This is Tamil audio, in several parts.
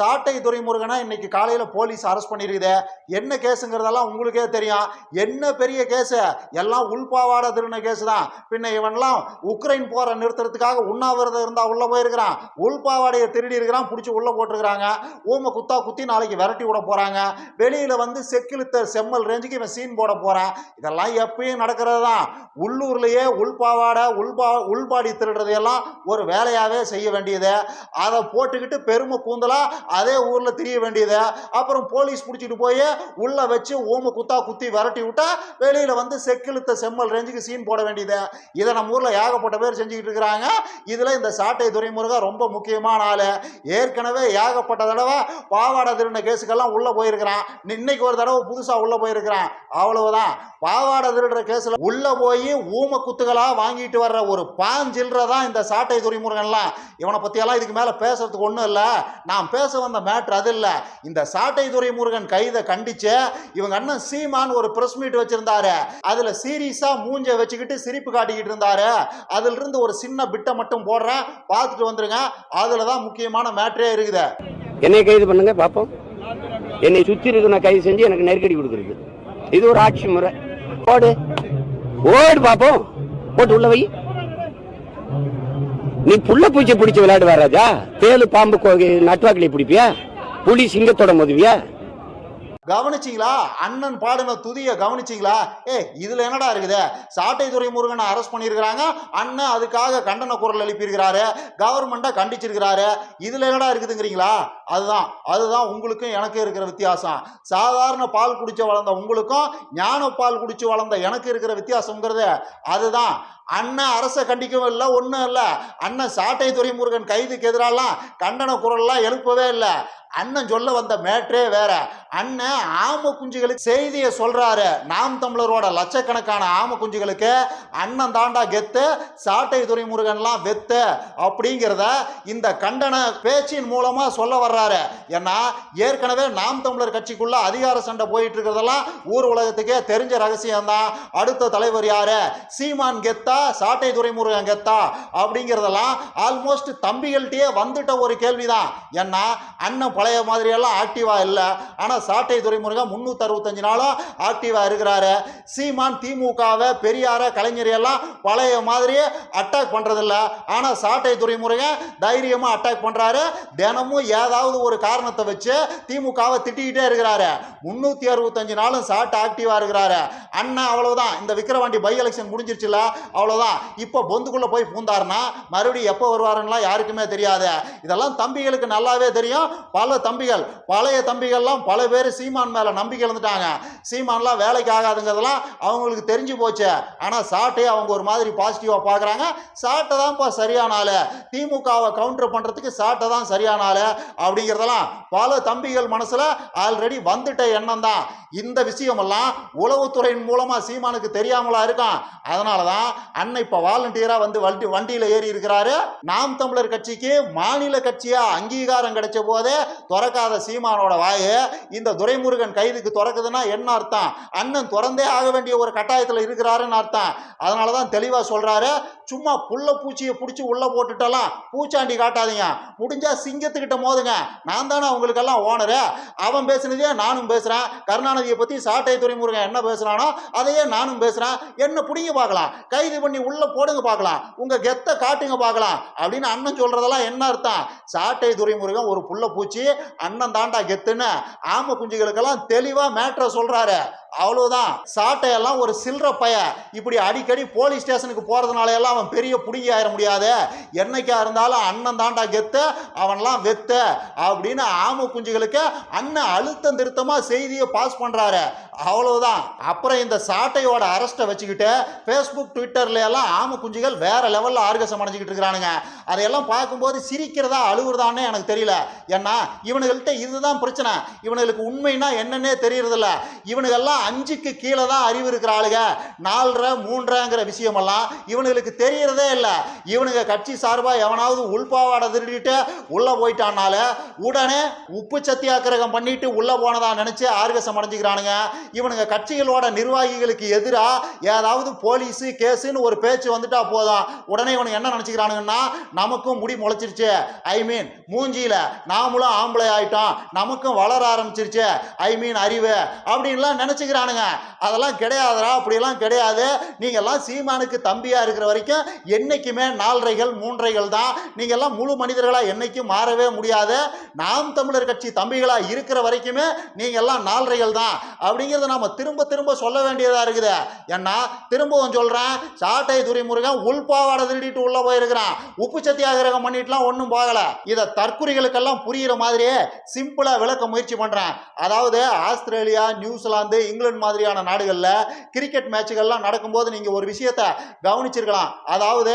சாட்டை துரைமுருகனை இன்னைக்கு காலையில போலீஸ் அரெஸ்ட் பண்ணியிருக்குது என்ன கேஸுங்கிறதெல்லாம் உங்களுக்கே தெரியும். என்ன பெரிய கேஸு? எல்லாம் உள்பாவாட திருந கேஸ் தான் பின்ன இவன்லாம் உக்ரைன் போரை நிறுத்துறதுக்காக உண்ணாவிரதம் இருந்தா உள்ள போயிருக்கிறான். உள்பாவாடையை திருடி இருக்கிறான் பிடிச்சி உள்ள போட்டிருக்கிறாங்க. ஊமை குத்தா குத்தி நாளைக்கு விரட்டி விட போறாங்க. வெளியில வந்து செக்கிழுத்த செம்மல் ரேஞ்சுக்கு இவன் சீன் போட போறான். இதெல்லாம் எப்பயும் நடக்கிறது தான் உள்ளூர்லயே உள்பாவாடை உள்பா உள்பாடி திருடுறதையெல்லாம் ஒரு வேலையாவே செய்ய வேண்டியது. அதை போட்டுக்கிட்டு பெருமை கூந்தலா அதே ஊரில் திரிய வேண்டியது அப்புறம் போலீஸ் பிடிச்சிட்டு போய் உள்ள வச்சு ஊமை குத்தா குத்தி விரட்டி விட்டா வெளியில் வந்து செக்கிழுத்த செம்மல் ரேஞ்சுக்கு சீன் போட வேண்டியது. இதை நம்ம ஊரில் ஏகப்பட்ட பேர் செஞ்சுக்கிட்டு இருக்கிறாங்க. இதில் இந்த சாட்டை துரைமுருகா ரொம்ப முக்கியமான ஆள். ஏற்கனவே ஏகப்பட்ட தடவை பாவாடை திருடின கேஸுக்கெல்லாம் உள்ளே போயிருக்கிறான். இன்னைக்கு ஒரு தடவை புதுசாக உள்ளே போயிருக்கிறான். அவ்வளவுதான். பாவாடை திருடுற கேஸில் உள்ளே போய் ஊம குத்துகளாக வாங்கிட்டு வர்ற ஒரு பாஞ்சில்ற தான் இந்த சாட்டை துறைமுருகன்லாம் இவனை பற்றியெல்லாம் இதுக்கு மேலே பேசுறதுக்கு ஒன்றும் இல்லை. நான் பேச வந்த மேட்ரு அது இல்ல. இந்த சாட்டை துரைமுருகன் கைதை கண்டிச்சு இவங்க அண்ணன் சீமான் ஒரு பிரஸ் மீட் வச்சிருந்தாரு. அதுல சீரியஸா மூஞ்ச வச்சுக்கிட்டு சிரிப்பு காட்டிக்கிட்டு இருந்தாரு. அதுல இருந்து ஒரு சின்ன பிட்டை மட்டும் போடுறேன். பார்த்துட்டு வந்துருங்க. அதுலதான் முக்கியமான மேட்ரே இருக்குது. என்னை கைது பண்ணுங்க பாப்போம். என்னை சுத்தி இருக்கிற கைது செஞ்சு எனக்கு நெருக்கடி கொடுக்குறது. இது ஒரு ஆட்சி முறை. ஓடு. ஓடு பாப்போம். போட்டு உள்ள வை. நீ புள்ள பூச்சி பிடிச்சி விளையாடுவா ராஜா? தேலு பாம்பு கோ- நட்டுவாக்கிலி பிடிப்பியா? புலி சிங்கத்தோட மோதுவியா? கவனிச்சிங்களா? அண்ணன் பாடின துதியை கவனிச்சிங்களா? ஏ இதுல என்னடா இருக்குது? சாட்டை துரைமுருகனை அரெஸ்ட் பண்ணியிருக்கிறாங்க. அண்ணன் அதுக்காக கண்டன குரல் எழுப்பியிருக்கிறாரு. கவர்மெண்ட்டை கண்டிச்சிருக்கிறாரு. இதுல என்னடா இருக்குதுங்கிறீங்களா? அதுதான். அதுதான் உங்களுக்கும் எனக்கும் இருக்கிற வித்தியாசம். சாதாரண பால் குடிச்சு வளர்ந்த உங்களுக்கும் ஞான பால் குடிச்சு வளர்ந்த எனக்கு இருக்கிற வித்தியாசங்கிறது அதுதான். அண்ணன் அரசை கண்டிக்கவும் இல்லை ஒன்றும் இல்லை. அண்ணன் சாட்டை துறைமுருகன் கைதுக்கு எதிராலாம் கண்டன குரல்லாம் எழுப்பவே இல்லை. அண்ணன் சொல்ல வந்த மேட்ரே வேற. அண்ணன் ஆம குஞ்சுகளுக்கு செய்தியை சொல்றாரு. நாம் தமிழரோட லட்சக்கணக்கான ஆம குஞ்சுகளுக்கு அண்ணன் தாண்டா கெத்து சாட்டை துறைமுருகன்லாம் வெத்து அப்படிங்கிறத இந்த கண்டன பேச்சின் மூலமா சொல்ல வர்றாரு. ஏன்னா ஏற்கனவே நாம் தமிழர் கட்சிக்குள்ள அதிகார சண்டை போயிட்டு இருக்கிறதெல்லாம் ஊர் உலகத்துக்கே தெரிஞ்ச ரகசியம்தான். அடுத்த தலைவர் யாரு? சீமான் கெத்தா சாட்டை துறைமுருகன் கெத்தா அப்படிங்கிறதெல்லாம் ஆல்மோஸ்ட் தம்பிகள்கிட்டயே வந்துட்ட ஒரு கேள்விதான். ஏன்னா அண்ணன் பழைய மாதிரியெல்லாம் ஆக்டிவா இல்லை. ஆனால் சாட்டை துறைமுருகன் முன்னூத்தி அறுபத்தஞ்சு நாளும் ஆக்டிவா இருக்கிறாரு. சீமான் திமுகவை பெரியார கலைஞர் எல்லாம் பழைய மாதிரியே அட்டாக் பண்றதில்ல. ஆனால் சாட்டை துறைமுருகன் தைரியமாக அட்டாக் பண்றாரு. தினமும் ஏதாவது ஒரு காரணத்தை வச்சு திமுகவை திட்டிக்கிட்டே இருக்கிறாரு. முந்நூற்றி அறுபத்தஞ்சு நாளும் சாட்டை ஆக்டிவா இருக்கிறாரு. அண்ணன் அவ்வளவுதான். இந்த விக்கிரவாண்டி பை எலெக்ஷன் முடிஞ்சிருச்சுல அவ்வளோதான் இப்போ பொந்துக்குள்ளே போய் பூந்தாருன்னா மறுபடியும் எப்போ வருவாருன்னா யாருக்குமே தெரியாது. இதெல்லாம் தம்பிகளுக்கு நல்லாவே தெரியும். பல தம்பிகள் பழைய தம்பிகள்லாம் பல பேர் சீமான் மேலே நம்பிக்கை இழந்துட்டாங்க. சீமான்லாம் வேலைக்கு ஆகாதுங்கிறதெல்லாம் அவங்களுக்கு தெரிஞ்சு போச்சு. ஆனால் சாட்டே அவங்க ஒரு மாதிரி பாசிட்டிவாக பார்க்குறாங்க சாட்டை தான்ப்பா சரியான ஆளு. திமுகவை கவுண்டர் பண்ணுறதுக்கு சாட்டை தான் சரியான ஆளு அப்படிங்கிறதெல்லாம் பல தம்பிகள் மனசில் ஆல்ரெடி வந்துட்ட எண்ணம் தான் இந்த விஷயமெல்லாம் உளவுத்துறையின் மூலமாக சீமானுக்கு தெரியாமலா இருக்கான். அதனால தான் அண்ணன் இப்போ வாலண்டியராக வந்து வண்டி வண்டியில் ஏறி இருக்கிறாரு. நாம் தமிழர் கட்சிக்கு மாநில கட்சியாக அங்கீகாரம் கிடைச்ச போதே திறக்காத சீமானோட வாயை இந்த துரைமுருகன் கைதுக்கு திறக்குதுன்னா என்ன அர்த்தம்? அண்ணன் திறந்தே ஆக வேண்டிய ஒரு கட்டாயத்தில் இருக்கிறாருன்னு அர்த்தம். அதனால தான் தெளிவாக சொல்கிறாரு சும்மா புள்ள பூச்சியை பிடிச்சி உள்ளே போட்டுட்டலாம் பூச்சாண்டி காட்டாதீங்க. முடிஞ்சா சிங்கத்துக்கிட்ட மோதுங்க. நான் தானே அவங்களுக்கெல்லாம் ஓனரு. அவன் பேசுனதே நானும் பேசுகிறேன் கருணாநிதியை பற்றி சாட்டை துறைமுருகன் என்ன பேசுகிறானோ அதையே நானும் பேசுகிறேன் என்ன பிடிங்க பார்க்கலாம். கைது பண்ணி உள்ளே போடுங்க பார்க்கலாம். உங்கள் கெத்தை காட்டுங்க பார்க்கலாம். அப்படின்னு அண்ணன் சொல்கிறதெல்லாம் என்ன அர்த்தம்? சாட்டை துரைமுருகன் ஒரு புள்ள பூச்சி அண்ணன் தாண்டா கெத்துன்னு ஆம குஞ்சுகளுக்கெல்லாம் தெளிவாக மேட்ரை சொல்கிறாரு அவ்வளவுதான். சாட்டையெல்லாம் ஒரு சில்லற பய. இப்படி அடிக்கடி போலீஸ் ஸ்டேஷனுக்கு போறதுனால எல்லாம் அவன் பெரிய புடுங்கி ஆயிட முடியாது. என்னைக்கா இருந்தாலும் அண்ணன் தாண்டா கெத்து அவன்லாம் வெத்த அப்படின்னு ஆம குஞ்சுகளுக்கு அண்ணன் அழுத்தம் திருத்தமா செய்தியை பாஸ் பண்றாரு. அவ்வளவுதான். அப்புறம் இந்த சாட்டையோட அரெஸ்ட்டை வச்சுக்கிட்டு ஃபேஸ்புக் ட்விட்டர் ட்விட்டர்ல எல்லாம் ஆம குஞ்சுகள் வேற லெவலில் ஆர்கசம் அடைஞ்சிக்கிட்டு இருக்கிறானுங்க. அதையெல்லாம் பார்க்கும்போது சிரிக்கிறதா அழுகுறதான்னு எனக்கு தெரியல. ஏன்னா இவனுகள்கிட்ட இதுதான் பிரச்சனை. இவனுங்களுக்கு உண்மைனா என்னன்னே தெரியறதில்ல. இவனுகள்லாம் அஞ்சுக்கு கீழே தான் அறிவு இருக்கிற ஆளுங்க நாலரை மூன்றரைங்கிற விஷயமெல்லாம் இவனுங்களுக்கு தெரியறதே இல்லை. இவனுங்க கட்சி சார்பாக எவனாவது உள்பாவாடை திருடிட்டு உள்ளே போயிட்டானால உடனே உப்பு சத்தியாக்கிரகம் பண்ணிட்டு உள்ளே போனதா நினச்சி ஆர்கசம் அடைஞ்சிக்கிறானுங்க. இவனுங்க கட்சிகளோட நிர்வாகிகளுக்கு எதிராக ஏதாவது போலீஸு கேஸுன்னு ஒரு பேச்சு வந்துட்டா போதும் உடனே இவனுங்க என்ன நினச்சிக்கிறானுங்கன்னா நமக்கும் முடி முளைச்சிருச்சு. ஐ மீன் மூஞ்சியில நாமளும் ஆம்பளை ஆயிட்டோம். நமக்கும் வளர ஆரம்பிச்சிருச்சு. ஐ மீன் அறிவு. அப்படின்லாம் நினச்சிக்கிறானுங்க. அதெல்லாம் கிடையாதுரா அப்படிலாம் கிடையாது. நீங்கள்லாம் சீமானுக்கு தம்பியாக இருக்கிற வரைக்கும் என்றைக்குமே நாலரைகள் மூன்றைகள் தான். நீங்கள்லாம் முழு மனிதர்களாக என்னைக்கும் மாறவே முடியாது. நாம் தமிழர் கட்சி தம்பிகளாக இருக்கிற வரைக்குமே நீங்கள்லாம் நாலரைகள் தான். அப்படிங்கிறத நாம திரும்ப திரும்ப சொல்ல வேண்டியதாக இருக்குது. ஏன்னா திரும்பவும் சொல்கிறேன் ராட்டை துரைமுருகன் உள்பாவாடை திருடிட்டு உள்ளே போயிருக்கிறான். உப்பு சத்தியாகிரகம் பண்ணிட்டுலாம் ஒன்றும் போகலை. இதை தற்குறிகளுக்கெல்லாம் புரிகிற மாதிரியே சிம்பிளாக விளக்க முயற்சி பண்ணுறேன் அதாவது ஆஸ்திரேலியா நியூசிலாந்து இங்கிலாந்து மாதிரியான நாடுகளில் கிரிக்கெட் மேட்சுகள்லாம் நடக்கும்போது நீங்கள் ஒரு விஷயத்தை கவனிச்சிருக்கலாம். அதாவது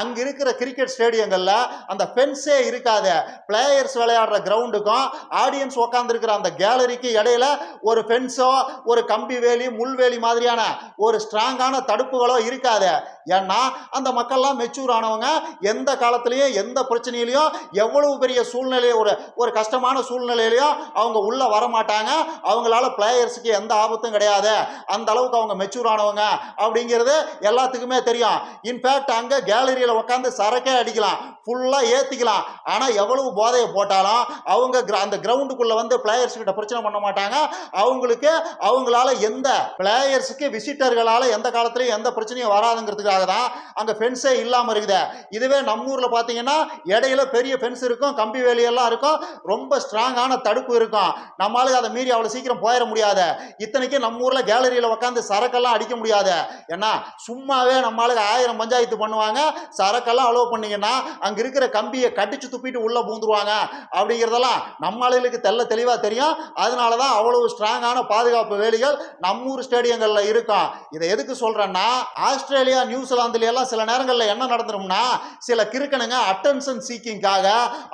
அங்கே இருக்கிற கிரிக்கெட் ஸ்டேடியங்களில் அந்த ஃபென்ஸே இருக்காது. பிளேயர்ஸ் விளையாடுற கிரவுண்டுக்கும் ஆடியன்ஸ் உட்காந்துருக்கிற அந்த கேலரிக்கு இடையில ஒரு ஃபென்ஸோ ஒரு கம்பி வேலி முள்வேலி மாதிரியான ஒரு ஸ்ட்ராங்கான தடுப்புகளோ இருக்காது. ஏன்னா அந்த மக்கள்லாம் மெச்சூர் ஆனவங்க எந்த காலத்திலையும் எந்த பிரச்சனையிலையும் எவ்வளவு பெரிய சூழ்நிலையை ஒரு ஒரு கஷ்டமான சூழ்நிலையிலையும் அவங்க உள்ளே வரமாட்டாங்க. அவங்களால பிளேயர்ஸுக்கு எந்த ஆபத்தும் கிடையாது. அந்த அளவுக்கு அவங்க மெச்சூர் ஆனவங்க அப்படிங்கிறது எல்லாத்துக்குமே தெரியும். இன்ஃபேக்ட் அங்கே கேலரியில் உட்காந்து சரக்கே அடிக்கலாம். ஃபுல்லாக ஏற்றிக்கலாம் ஆனால் எவ்வளவு போதையை போட்டாலும் அவங்க கிர அந்த கிரவுண்டுக்குள்ளே வந்து பிளேயர்ஸ் கிட்ட பிரச்சனை பண்ண மாட்டாங்க. அவங்களுக்கு அவங்களால எந்த பிளேயர்ஸுக்கு விசிட்டர்களால் எந்த காலத்துலையும் எந்த பிரச்சனையும் வராதுங்க. வாங்குறதுக்காக தான் அங்கே ஃபென்ஸே இல்லாமல் இருக்குது. இதுவே நம்ம ஊரில் பார்த்தீங்கன்னா இடையில பெரிய ஃபென்ஸ் இருக்கும் கம்பி வேலியெல்லாம் இருக்கும். ரொம்ப ஸ்ட்ராங்கான தடுப்பு இருக்கும். நம்மளால அதை மீறி அவ்வளோ சீக்கிரம் போயிட முடியாது. இத்தனைக்கும் நம்ம ஊரில் கேலரியில் உட்காந்து சரக்கெல்லாம் அடிக்க முடியாது. ஏன்னா சும்மாவே நம்மளுக்கு ஆயிரம் பஞ்சாயத்து பண்ணுவாங்க. சரக்கெல்லாம் அலோவ் பண்ணிங்கன்னா அங்கே இருக்கிற கம்பியை கடிச்சு துப்பிட்டு உள்ளே பூந்துருவாங்க. அப்படிங்கிறதெல்லாம் நம்ம தெல்ல தெளிவாக தெரியும். அதனால தான் அவ்வளவு ஸ்ட்ராங்கான பாதுகாப்பு வேலிகள் நம்மூர் ஸ்டேடியங்களில் இருக்கும். இதை எதுக்கு சொல்கிறேன்னா ஆஸ்திரேலியா நியூசிலாந்துல எல்லாம் சில நேரங்களில் என்ன நடந்துரும்னா சில கிறுக்கனுங்க அட்டென்ஷன் சீக்கிங்காக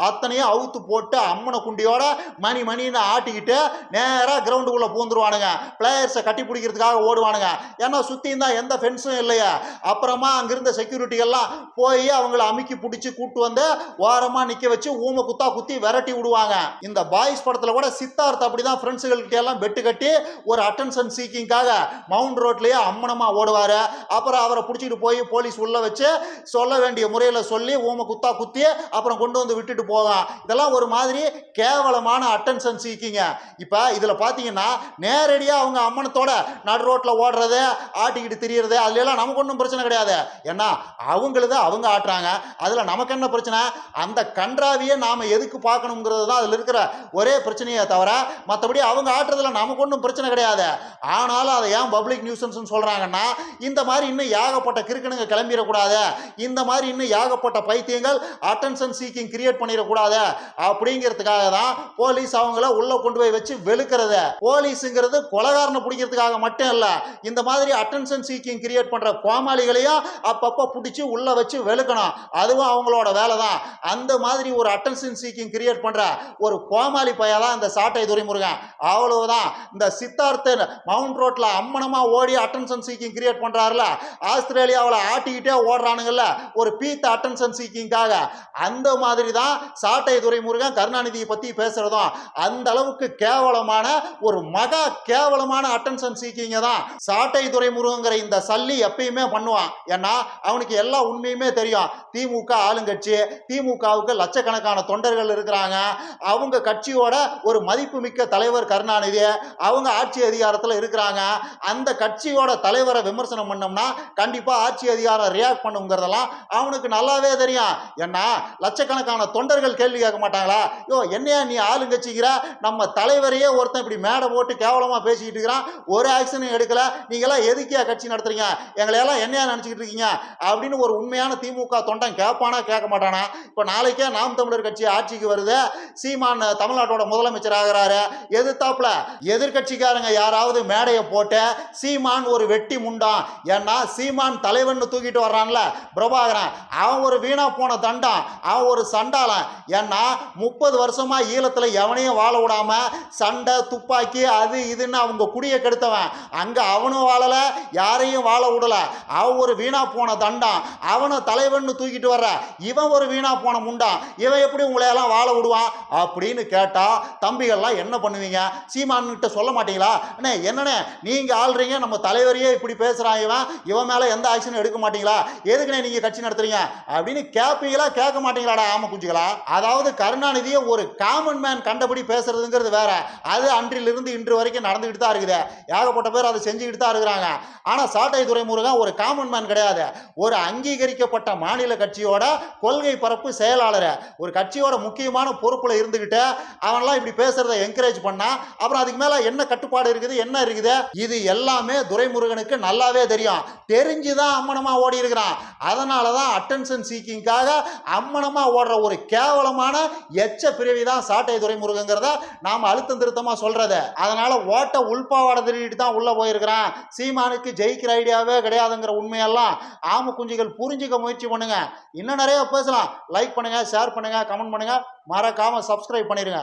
அத்தனையும் அவுத்து போட்டு அம்மனை குண்டியோட மணி மணின்னு ஆட்டிக்கிட்டு நேராக கிரவுண்டுக்குள்ளே பூந்துருவானுங்க. பிளேயர்ஸை கட்டி பிடிக்கிறதுக்காக ஓடுவானுங்க. ஏன்னா சுற்றியும் தான் எந்த ஃபென்ஸும் இல்லையா. அப்புறமா அங்கிருந்த செக்யூரிட்டி எல்லாம் போய் அவங்கள அமுக்கி பிடிச்சி கூட்டு வந்து ஓரமாக நிற்க வச்சு ஊமை குத்தா குத்தி விரட்டி விடுவாங்க. இந்த பாய்ஸ் படத்தில் கூட சித்தார்த் அப்படி தான் ஃப்ரெண்ட்ஸுகள்கிட்ட எல்லாம் பெட்டு கட்டி ஒரு அட்டென்ஷன் சீக்கிங்காக மவுண்ட் ரோட்லேயே அம்மனமாக ஓடுவார். அப்புறம் அவரை பிடிச்சிட்டு போய் போலீஸ் உள்ளே வச்சு சொல்ல வேண்டிய முறையில் சொல்லி ஊமை குத்தா குத்தி அப்புறம் கொண்டு வந்து விட்டுட்டு போவான் இதெல்லாம் ஒரு மாதிரி கேவலமான அட்டென்ஷன் சீக்கிங்க இப்போ இதில் பார்த்தீங்கன்னா நேரடியாக அவங்க அம்மனத்தோட நடு ரோட்டில் ஓடுறது ஆட்டிக்கிட்டு திரியறது அதுல நமக்கு ஒன்றும் பிரச்சனை கிடையாது. ஏன்னா அவங்களது அவங்க ஆட்டுறாங்க. அதில் நமக்கு என்ன பிரச்சனை? அந்த கன்றாவியை நாம் எதுக்கு பார்க்கணுங்கிறது தான் அதில் இருக்கிற ஒரே பிரச்சனையே தவிர மற்றபடி அவங்க ஆட்டுறதுல நமக்கு ஒன்றும் பிரச்சனை கிடையாது. ஆனாலும் அதை ஏன் பப்ளிக் நியூசன்ஸ்னு சொல்கிறாங்கன்னா இந்த மாதிரி இன்னும் ஏகப்பட்ட கிறுக்கணுங்க கிளம்பிடக்கூடாது இந்த மாதிரி இன்னும் ஏகப்பட்ட பைத்தியங்கள் அட்டென்ஷன் சீக்கிங் கிரியேட் பண்ணிடக்கூடாது. அப்படிங்கிறதுக்காக தான் போலீஸ் அவங்கள உள்ள கொண்டு போய் வச்சு வெளுக்கிறது. போலீஸுங்கிறது கொலகாரனை பிடிக்கிறதுக்காக மட்டும் இல்ல. இந்த மாதிரி அட்டென்ஷன் சீக்கிங் கிரியேட் பண்ற கோமாளிகளையும் அப்பப்போ பிடிச்சி உள்ள வச்சு வெளுக்கணும். அதுவும் அவங்களோட வேலை தான். அந்த மாதிரி ஒரு அட்டென்ஷன் சீக்கிங் கிரியேட் பண்ற ஒரு கோமாளி பையா தான் இந்த சாட்டை துறைமுருகன் அவ்வளவுதான். இந்த சித்தார்த்தன் மவுண்ட் ரோட்ல அம்மனமா ஓடி அட்டென்ஷன் சீக்கிங் கிரியேட் பண்ணுறாருல ஆஸ்திரேலியாவில் ஆட்டிக்கிட்டு ஓடுறானுங்கல்ல. ஒரு பீத்த அட்டென்ஷன் சீக்கிங்காக அந்த மாதிரி தான் சாட்டை துரைமுருகன் கருணாநிதியை பற்றி பேசுறதும். அந்த அளவுக்கு கேவலமான ஒரு மகா கேவலமான அட்டென்ஷன் சீக்கிங்க தான் சாட்டை துரைமுருகங்கிற இந்த சல்லி எப்பயுமே பண்ணுவான். ஏன்னா அவனுக்கு எல்லா உண்மையுமே தெரியும். திமுக ஆளுங்கட்சி திமுகவுக்கு லட்சக்கணக்கான தொண்டர்கள் இருக்கிறாங்க. அவங்க கட்சியோட ஒரு மதிப்புமிக்க தலைவர் கருணாநிதி அவங்க ஆட்சி அதிகாரத்தில் இருக்கிறாங்க. அந்த கட்சியோட தலைவரை விமர்சனம் பண்ணோம்னா கண்டிப்பாக ஆட்சி அதிகாரம் ரியாக்ட் பண்ணுங்கிறதெல்லாம் அவனுக்கு நல்லாவே தெரியும். ஏன்னா லட்சக்கணக்கான தொண்டர்கள் கேள்வி கேட்க மாட்டாங்களா? யோ என்னையா நீ ஆளுங்கட்சிக்கிற? நம்ம தலைவரையே ஒருத்தன் இப்படி மேடை போட்டு கேவலமாக பேசிக்கிட்டு இருக்கிறான். ஒரு ஆக்ஷனும் எடுக்கல. நீங்களாம் எதுக்கியா கட்சி நடத்துறீங்க? எங்களையெல்லாம் என்னையா நினச்சிக்கிட்டு இருக்கீங்க? அப்படின்னு ஒரு உண்மையான திமுக தொண்டன் கேட்பானா கேட்க மாட்டானா? இப்போ நாளைக்கே நாம் தமிழர் கட்சி ஆட்சிக்கு வருது. சீமான் தமிழ்நாட்டோட முதலமைச்சர் ஆகிறாரு. எதிர்த்தாப்புல எதிர்கட்சிக்காரங்க யாராவது மேடையை போட்டு சீமான் ஒரு வெட்டி முண்டான். ஏன்னா சீமான் தலைவன் தூக்கிட்டு வர்றான்ல. பிரபாகரன் அவன் ஒரு வீணா போன தண்டம் அவன் ஒரு சண்டாளன். ஏன்னா முப்பது வருஷமா ஈழத்துல எவனையும் வாழ விடாம சண்டை துப்பாக்கி அது இதுன்னு அவங்க குடியை கெடுத்தவன். அங்க அவனும் வாழல யாரையும் வாழ விடல. அவன் ஒரு வீணா போன தண்டம் அவனை தலைவன் தூக்கிட்டு வர்ற இவன் ஒரு வீணா போன முண்டான் இவன் எப்படி உங்களையெல்லாம் வாழ விடுவான்? அப்படின்னு கேட்டா தம்பிகள்லாம் என்ன பண்ணுவீங்க? சீமான்கிட்ட சொல்ல மாட்டீங்களா? அண்ணே என்னண்ணே நீங்க ஆள்றீங்க நம்ம தலைவரையே இப்படி பேசுறான் இவன். இவன் மேல எந்த ஆக்ஷனும் எடுக்க மாட்டீங்களா எதுக்குண்ணே நீங்க கட்சி நடத்துறீங்க? அப்படின்னு கேட்பீங்களா கேட்க மாட்டீங்களாடா ஆம குஞ்சுகளா? அதாவது கருணாநிதியை ஒரு காமன் மேன் கண்டபடி பேசுறதுங்கிறது வேற. அது அன்றிலிருந்து இன்று வரைக்கும் நடந்துகிட்டு தான் இருக்குது. ஏகப்பட்ட பேர் அதை செஞ்சுக்கிட்டு தான் இருக்கிறாங்க. ஆனால் சாட்டை துறைமுருகன் ஒரு காமன் மேன் கிடையாது. ஒரு அங்கீகரிக்கப்பட்ட மாநில கட்சியோட கொள்கை பரப்பு செயலாளர். ஒரு கட்சியோட முக்கியமான பொறுப்புல இருந்துகிட்டு அவன்லாம் இப்படி பேசுறதை என்கரேஜ் பண்ணா அப்புறம் அதுக்கு மேல என்ன கட்டுப்பாடு இருக்குது என்ன இருக்குது? இது எல்லாமே துரைமுருகனுக்கு நல்லாவே தெரியும். தெரிஞ்சுதான் அம்மனமா ஓடி இருக்கிறான். அதனால தான் அட்டென்ஷன் சீக்கிங்காக அம்மனமாக ஓடுற ஒரு கேவலமான எச்ச பிரிவி தான் சாட்டை துறைமுருகங்கிறத நாம அழுத்தம் திருத்தமாக சொல்கிறத அதனால் ஓட்ட உள்பாவாடை திருடிட்டு தான் உள்ளே போயிருக்கிறான். சீமானுக்கு ஜெயிக்கிற ஐடியாவே கிடையாதுங்கிற உண்மையெல்லாம் ஆம குஞ்சுகள் புரிஞ்சிக்க முயற்சி பண்ணுங்க. இன்னும் நிறைய பேசலாம். லைக் பண்ணுங்கள் ஷேர் பண்ணுங்கள் கமெண்ட் பண்ணுங்கள் மறக்காமல் சப்ஸ்கிரைப் பண்ணிடுங்க